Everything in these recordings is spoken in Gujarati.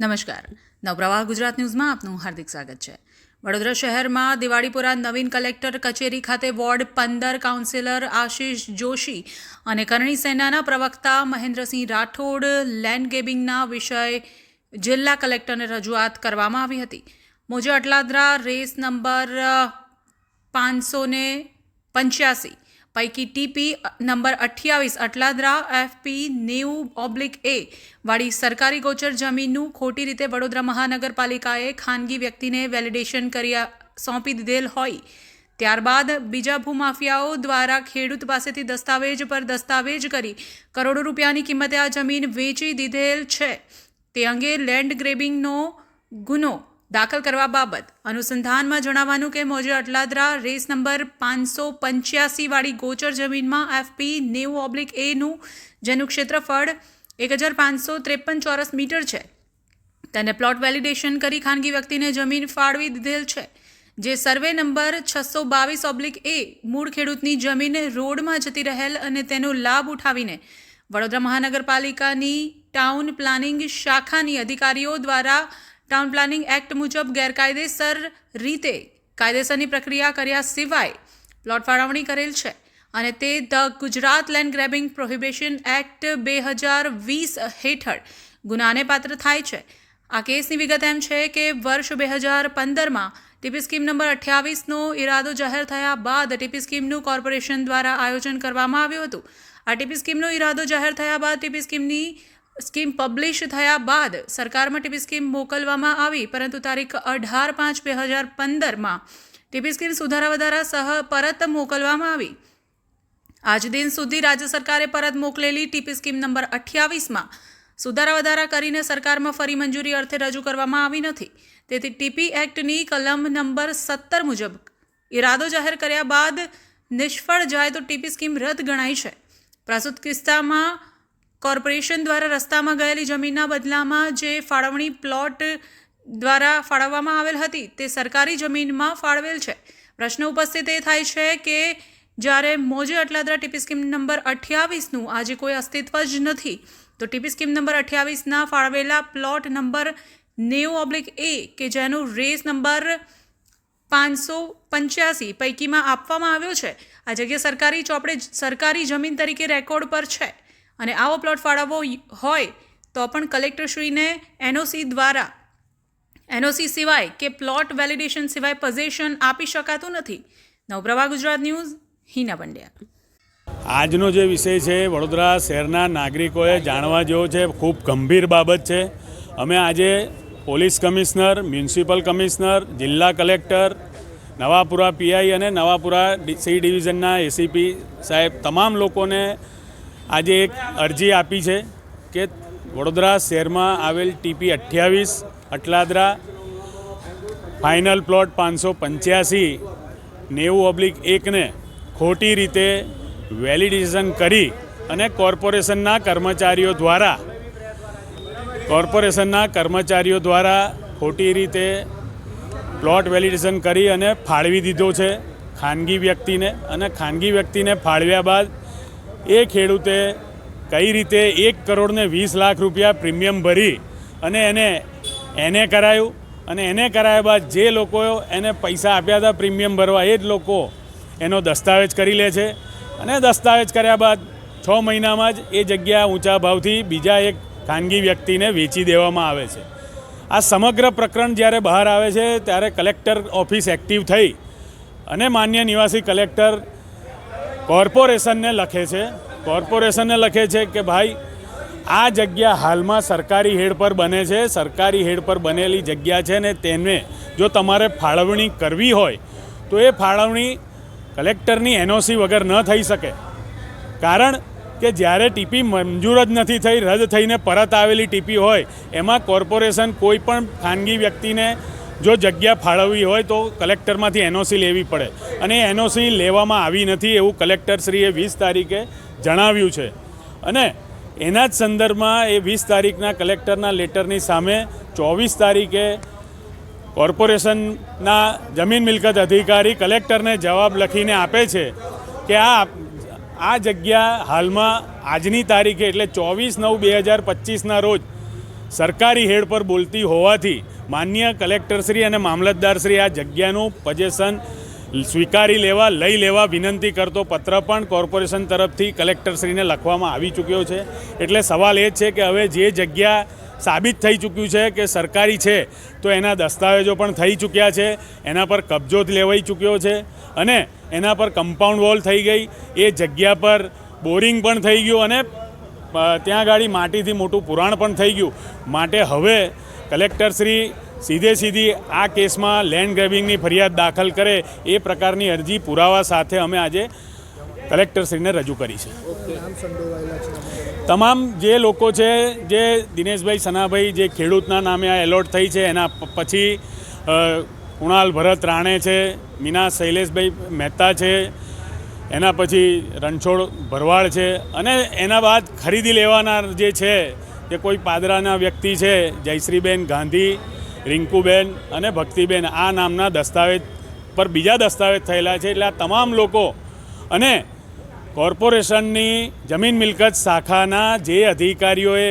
નમસ્કાર. નવપ્રવાહ ગુજરાત ન્યૂઝમાં આપનું હાર્દિક સ્વાગત છે. વડોદરા શહેરમાં દિવાળીપુરા નવીન કલેક્ટર કચેરી ખાતે વોર્ડ પંદર કાઉન્સિલર આશીષ જોશી અને કરણી સેનાના પ્રવક્તા મહેન્દ્રસિંહ રાઠોડ લેન્ડ ગેબિંગના વિષય જિલ્લા કલેક્ટરને રજૂઆત કરવામાં આવી હતી. મોજે અટલાદરા રેસ નંબર પાંચસો ને પંચ્યાસી પૈકી ટીપી નંબર અઠ્યાવીસ, અટલાદરા એફપી નેવું, ઓબ્લિક એ વાળી સરકારી ગોચર જમીનનું ખોટી રીતે વડોદરા મહાનગરપાલિકાએ ખાનગી વ્યક્તિને વેલિડેશન કરી સોંપી દીધેલ હોય. ત્યારબાદ બીજા ભૂમાફિયાઓ દ્વારા ખેડૂત પાસેથી દસ્તાવેજ પર દસ્તાવેજ કરી કરોડો રૂપિયાની કિંમતે આ જમીન વેચી દીધેલ છે. તે અંગે લેન્ડ ગ્રેબિંગનો ગુનો દાખલ કરવા બાબત. અનુસંધાનમાં જણાવવાનું કે મોજે અટલાદરા રેસ નંબર પાંચસો પંચ્યાસીવાળી ગોચર જમીનમાં એફપી નેવું ઓબ્લિક એનું જેનું ક્ષેત્રફળ એક હજાર પાંચસો ત્રેપન ચોરસ મીટર છે. તેને પ્લોટ વેલિડેશન કરી ખાનગી વ્યક્તિને જમીન ફાળવી દીધેલ છે. જે સર્વે નંબર છસો બાવીસ ઓબ્લિક એ મૂળ ખેડૂતની જમીન રોડમાં જતી રહેલ અને તેનો લાભ ઉઠાવીને વડોદરા મહાનગરપાલિકાની ટાઉન પ્લાનિંગ શાખાની અધિકારીઓ દ્વારા ટાઉન પ્લાનિંગ એક્ટ મુજબ ગેરકાયદેસર રીતે કાયદેસરની પ્રક્રિયા કર્યા સિવાય પ્લોટ ફાળવણી કરેલ છે અને તે the Gujarat land grabbing prohibition act બે હજાર વીસ હેઠળ ગુનાને પાત્ર થાય છે. આ કેસની વિગત એમ છે કે વર્ષ બે હજાર પંદરમાં ટીપી સ્કીમ નંબર અઠ્યાવીસનો ઇરાદો જાહેર થયા બાદ ટીપી સ્કીમનું કોર્પોરેશન દ્વારા આયોજન કરવામાં આવ્યું હતું. આ ટીપી સ્કીમનો ઇરાદો જાહેર થયા બાદ ટીપી સ્કીમની સ્કીમ પબ્લિશ થયા બાદ સરકારમાં ટીપી સ્કીમ મોકલવામાં આવી, પરંતુ તારીખ અઢાર પાંચ બે હજાર પંદરમાં ટીપી સ્કીમ સુધારા વધારા સહ પરત મોકલવામાં આવી. આજ દિન સુધી રાજ્ય સરકારે પરત મોકલેલી ટીપી સ્કીમ નંબર અઠ્યાવીસમાં સુધારા વધારા કરીને સરકારમાં ફરી મંજૂરી અર્થે રજૂ કરવામાં આવી નથી. તેથી ટીપી એક્ટની કલમ નંબર સત્તર મુજબ ઇરાદો જાહેર કર્યા બાદ નિષ્ફળ જાય તો ટીપી સ્કીમ રદ ગણાય છે. પ્રસ્તુત કિસ્સામાં કોર્પોરેશન દ્વારા રસ્તામાં ગયેલી જમીનના બદલામાં જે ફાળવણી પ્લોટ દ્વારા ફાળવવામાં આવેલ હતી તે સરકારી જમીનમાં ફાળવેલ છે. પ્રશ્ન ઉપસ્થિત એ થાય છે કે જ્યારે મોજે અટલાદરા ટીપી સ્કીમ નંબર અઠ્યાવીસનું આજે કોઈ અસ્તિત્વ જ નથી, તો ટીપી સ્કીમ નંબર અઠ્યાવીસના ફાળવેલા પ્લોટ નંબર નેવું ઓબ્લિક એ કે જેનો રેસ નંબર પાંચસો પંચ્યાસી પૈકીમાં આપવામાં આવ્યો છે. આ જગ્યા સરકારી ચોપડે સરકારી જમીન તરીકે રેકોર્ડ પર છે. અને આવો પ્લોટ ફાળવવો હોય તો પણ કલેક્ટરશ્રીને એનઓસી દ્વારા એનઓસી સિવાય કે પ્લોટ વેલિડેશન સિવાય પોઝેશન આપી શકાતું નથી. નવપ્રભા ગુજરાત ન્યૂઝ, હિના પંડ્યા. આજનો જે વિષય છે, વડોદરા શહેરના નાગરિકોએ જાણવા જેવો છે, ખૂબ ગંભીર બાબત છે. અમે આજે પોલીસ કમિશનર, મ્યુનિસિપલ કમિશનર, જિલ્લા કલેક્ટર, નવાપુરા પીઆઈ અને નવાપુરા સી ડિવિઝનના એસીપી સાહેબ, તમામ લોકોને આજે એક અરજી આપી છે કે વડોદરા શહેરમાં આવેલ ટીપી અઠ્યાવીસ, અટલાદરા, ફાઇનલ પ્લોટ પાંચસો પંચ્યાસી, નેવું ઓબ્લિક એકને ખોટી રીતે વેલિડેશન કરી અને કોર્પોરેશનના કર્મચારીઓ દ્વારા, કોર્પોરેશનના કર્મચારીઓ દ્વારા ખોટી રીતે પ્લોટ વેલિડેશન કરી અને ફાળવી દીધો છે. ખાનગી વ્યક્તિને અને ખાનગી વ્યક્તિને ફાળવ્યા બાદ એ ખેડૂતે કઈ રીતે એક કરોડને વીસ લાખ રૂપિયા પ્રીમિયમ ભરી અને એને એને કરાયું અને એને કરાયા બાદ જે લોકો એને પૈસા આપ્યા હતા પ્રીમિયમ ભરવા, એ જ લોકો એનો દસ્તાવેજ કરી લે છે. અને દસ્તાવેજ કર્યા બાદ છ મહિનામાં જ એ જગ્યા ઊંચા ભાવથી બીજા એક ખાનગી વ્યક્તિને વેચી દેવામાં આવે છે. આ સમગ્ર પ્રકરણ જ્યારે બહાર આવે છે, ત્યારે કલેક્ટર ઓફિસ એક્ટિવ થઈ અને માન્ય નિવાસી કલેક્ટર કોર્પોરેશનને લખે છે. કોર્પોરેશનને લખે છે કે ભાઈ, આ જગ્યા હાલમાં સરકારી હેડ પર બને છે. સરકારી હેડ પર બનેલી જગ્યા છે ને તેને જો તમારે ફાળવણી કરવી હોય, તો એ ફાળવણી કલેક્ટરની એનઓસી વગર ન થઈ શકે. કારણ કે જ્યારે ટીપી મંજૂર જ નથી થઈ, રદ થઈને પરત આવેલી ટીપી હોય, એમાં કોર્પોરેશન કોઈ પણ ખાનગી વ્યક્તિને જો જગ્યા ફાળવવી હોય તો કલેક્ટરમાંથી એનઓસી લેવી પડે. અને એનઓસી લેવામાં આવી નથી એવું કલેક્ટરશ્રીએ વીસ તારીખે જણાવ્યું છે. અને એના જ સંદર્ભમાં એ વીસ તારીખના કલેક્ટરના લેટરની સામે ચોવીસ તારીખે કોર્પોરેશનના જમીન મિલકત અધિકારી કલેક્ટરને જવાબ લખીને આપે છે કે આ આ જગ્યા હાલમાં આજની તારીખે એટલે ચોવીસ નવ બે હજાર પચીસના રોજ સરકારી હેડ પર બોલતી હોવાથી માન્ય કલેક્ટરશ્રી અને મામલતદારશ્રી આ જગ્યાનું પજેશન સ્વીકારી લેવા, લઈ લેવા વિનંતી કરતો પત્ર પણ કોર્પોરેશન તરફથી કલેક્ટરશ્રીને લખવામાં આવી ચૂક્યો છે. એટલે સવાલ એ છે કે હવે જે જગ્યા સાબિત થઈ ચૂક્યું છે કે સરકારી છે, તો એના દસ્તાવેજો પણ થઈ ચૂક્યા છે, એના પર કબજો જ લેવાઈ ચૂક્યો છે અને એના પર કમ્પાઉન્ડ વોલ થઈ ગઈ. એ જગ્યા પર બોરિંગ પણ થઈ ગયું અને ત્યાં ગાડી માટીથી મોટું પુરાણ પણ થઈ ગયું. માટે હવે કલેક્ટરશ્રી સીધે સીધી આ કેસમાં લેન્ડ ગ્રેબિંગની ફરિયાદ દાખલ કરે એ પ્રકારની અરજી પુરાવા સાથે અમે આજે કલેક્ટરશ્રીને રજૂ કરી છે. તમામ જે લોકો છે, જે દિનેશભાઈ સનાભાઈ જે ખેડૂતના નામે આ એલોટ થઈ છે, એના પછી કુણાલ ભરત રાણે છે, મીના શૈલેષભાઈ મહેતા છે એના પછી રણછોડ ભરવાડ છે અને એના બાદ ખરીદી લેવાના જે છે તે કોઈ પાદરાના વ્યક્તિ છે, જયશ્રીબેન ગાંધી, રિંકુબેન અને ભક્તિબેન. આ નામના દસ્તાવેજ પર બીજા દસ્તાવેજ થયેલા છે. એટલે આ તમામ લોકો અને કોર્પોરેશનની જમીન મિલકત શાખાના જે અધિકારીઓએ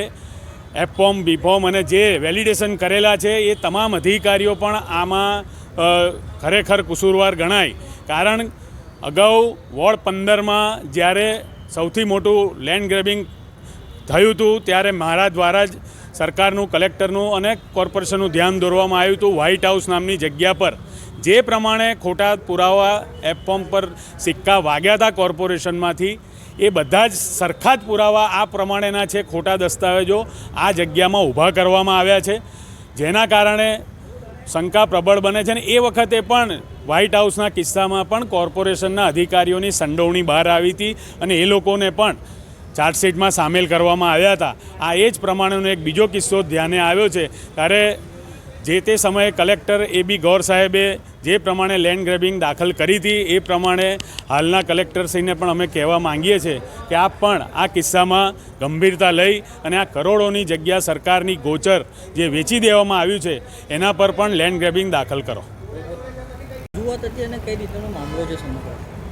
એફોર્મ બીફોર્મ અને જે વેલિડેશન કરેલા છે એ તમામ અધિકારીઓ પણ આમાં ખરેખર કસૂરવાર ગણાય. કારણ અગાઉ વોર્ડ પંદરમાં જ્યારે સૌથી મોટું લેન્ડ ગ્રેબિંગ થયું હતું, ત્યારે મારા દ્વારા જ સરકારનું, કલેક્ટરનું અને કોર્પોરેશનનું ધ્યાન દોરવામાં આવ્યું હતું વ્હાઇટ હાઉસ નામની જગ્યા પર. જે પ્રમાણે ખોટા પુરાવા એફોર્મ પર સિક્કા વાગ્યા હતા કોર્પોરેશનમાંથી, એ બધા જ સરખા જ પુરાવા આ પ્રમાણેના છે, ખોટા દસ્તાવેજો આ જગ્યામાં ઊભા કરવામાં આવ્યા છે. જેના કારણે શંકા પ્રબળ બને છે અને એ વખતે પણ વ્હાઇટ હાઉસના કિસ્સામાં પણ કોર્પોરેશનના અધિકારીઓની સંડોવણી બહાર આવી હતી અને એ લોકોને પણ ચાર્જશીટમાં સામેલ કરવામાં આવ્યા હતા. આ એ જ પ્રમાણેનો એક બીજો કિસ્સો ધ્યાને આવ્યો છે. ત્યારે જે તે સમયે કલેક્ટર એ બી ગૌર સાહેબે જે પ્રમાણે લેન્ડ ગ્રેબિંગ દાખલ કરી હતી એ પ્રમાણે હાલના કલેક્ટરશ્રીને પણ અમે કહેવા માંગીએ છીએ કે આપ પણ આ કિસ્સામાં ગંભીરતા લઈ અને આ કરોડોની જગ્યા સરકારની ગોચર જે વેચી દેવામાં આવ્યું છે એના પર પણ લેન્ડ ગ્રેબિંગ દાખલ કરો.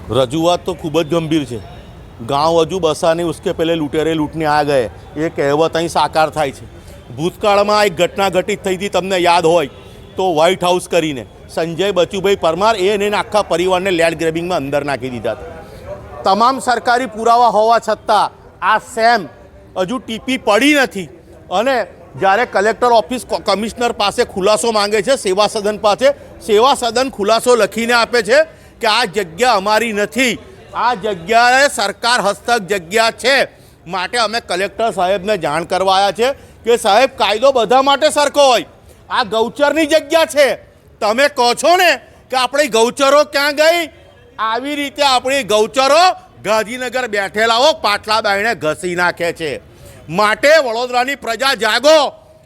રજૂઆત તો ખૂબ જ ગંભીર છે. ગાંવ હજુ બસા નહીં ઉસકે પહેલે લૂંટેરે લૂંટને આ ગયે. એ કહેવત અહીં સાકાર થાય છે. ભૂતકાળમાં એક ઘટના ઘટિત થઈ હતી, તમને યાદ હોય તો વ્હાઇટ હાઉસ કરીને. સંજય બચુભાઈ પરમાર એ અને આખા પરિવારને લેન્ડ ગ્રેબિંગમાં અંદર નાખી દીધા હતા. તમામ સરકારી પુરાવા હોવા છતાં આ સેમ હજુ ટીપી પડી નથી. અને જ્યારે કલેક્ટર ઓફિસ કમિશનર પાસે ખુલાસો માંગે છે, સેવા સદન પાસે, સેવા સદન ખુલાસો લખીને આપે છે કે આ જગ્યા અમારી નથી. આ જગ્યાએ સરકાર હસ્તક જગ્યા છે. માટે અમે કલેક્ટર સાહેબને જાણ કરવા આવ્યા છે. કે સાહેબ, કાયદો બધા માટે સરખો હોય. આ ગૌચરની જગ્યા છે. તમે કહો છો ને કે આપણી ગૌચરો ક્યાં ગઈ? આવી રીતે આપણી ગૌચરો ગાંધીનગર બેઠેલાઓ પાટલા બાઈને ઘસી નાખે છે. માટે વડોદરાની પ્રજા જાગો.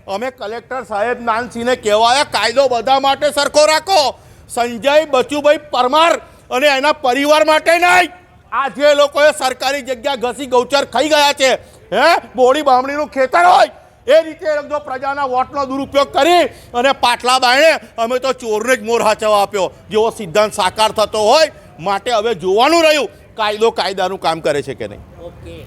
અમે કલેક્ટર સાહેબ નાનસિંહને કહેવાયા, કાયદો બધા માટે સરખો રાખો. સંજય, બચુભાઈ પરમાર અને એના પરિવાર માટે નહીં. આ જે લોકોએ સરકારી જગ્યા ઘસી ગૌચર ખાઈ ગયા છે, હે? બોડી બામણીનું ખેતર હોય. એ રીતે જો પ્રજાના વોટનો દુરુપયોગ કરી અને પાટલા બાયણે અમે તો ચોરને જ મોર હાચવા આપ્યો. જેવો સિદ્ધાંત સાકાર થતો હોય, માટે હવે જોવાનું રહ્યું, કાયદો કાયદાનું કામ કરે છે કે નહીં. ઓકે